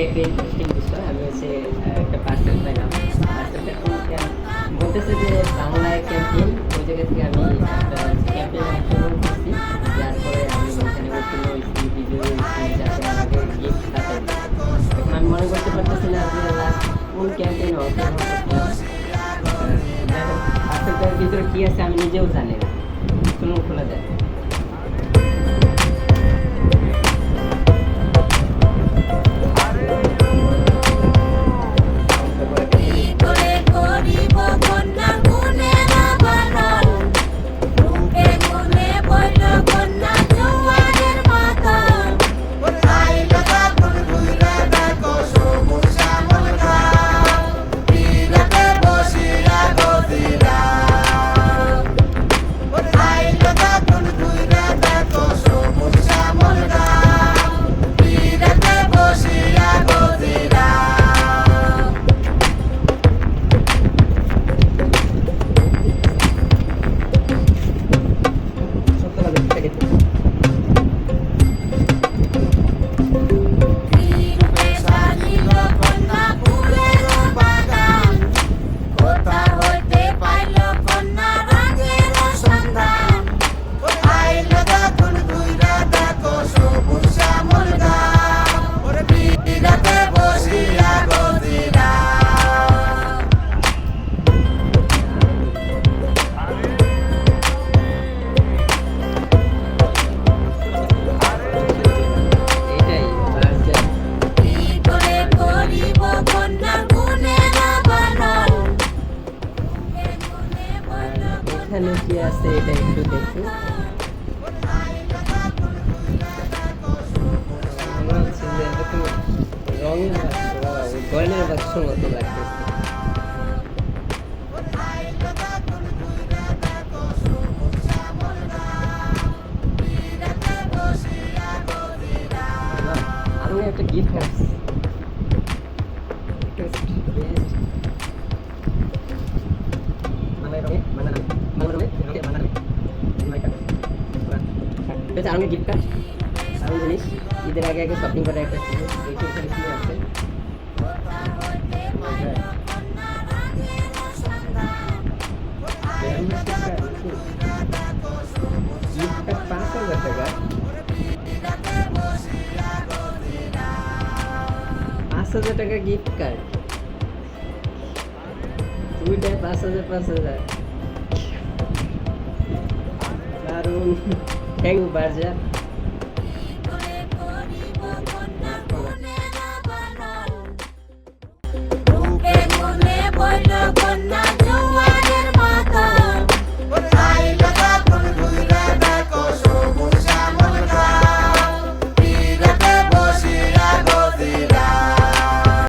কেপে interesting বিষয়, আমি হচ্ছে একটা পার্সেল পেলাম পার্সেলটা বলতেছে যে বাংলায় ক্যাম্পেইন ওই জায়গা থেকে আমি একটা অংশগ্রহণ করছি। যার পরে আমি ওখানে উত্তীর্ণ হয়েছি বিজয় হয়েছি যাতে আমাকে গিফট থাকে এখন আমি মনে করতে পারতেছি না যে কোন ক্যাম্পেইন অংশগ্রহণ করছিলাম পার্সেলটার ভিতরে কী আছে আমি নিজেও জানি না। চলুন খোলা যায় আছে এটা একটু দেখুন হচ্ছে যে এরকম রঙের বাক্স বা গয়নার বাক্স মতো লাগতেছে আমি একটা গিফট আছে আমি গিফট কার্ড আমি জিনিস। ঈদের আগে আগে শপিং করে একটা আছে পাঁচ হাজার টাকা পাঁচ হাজার টাকা গিফট কার্ড দুইটায় পাঁচ হাজার পাঁচ হাজার। দারুণ। કયું બજાર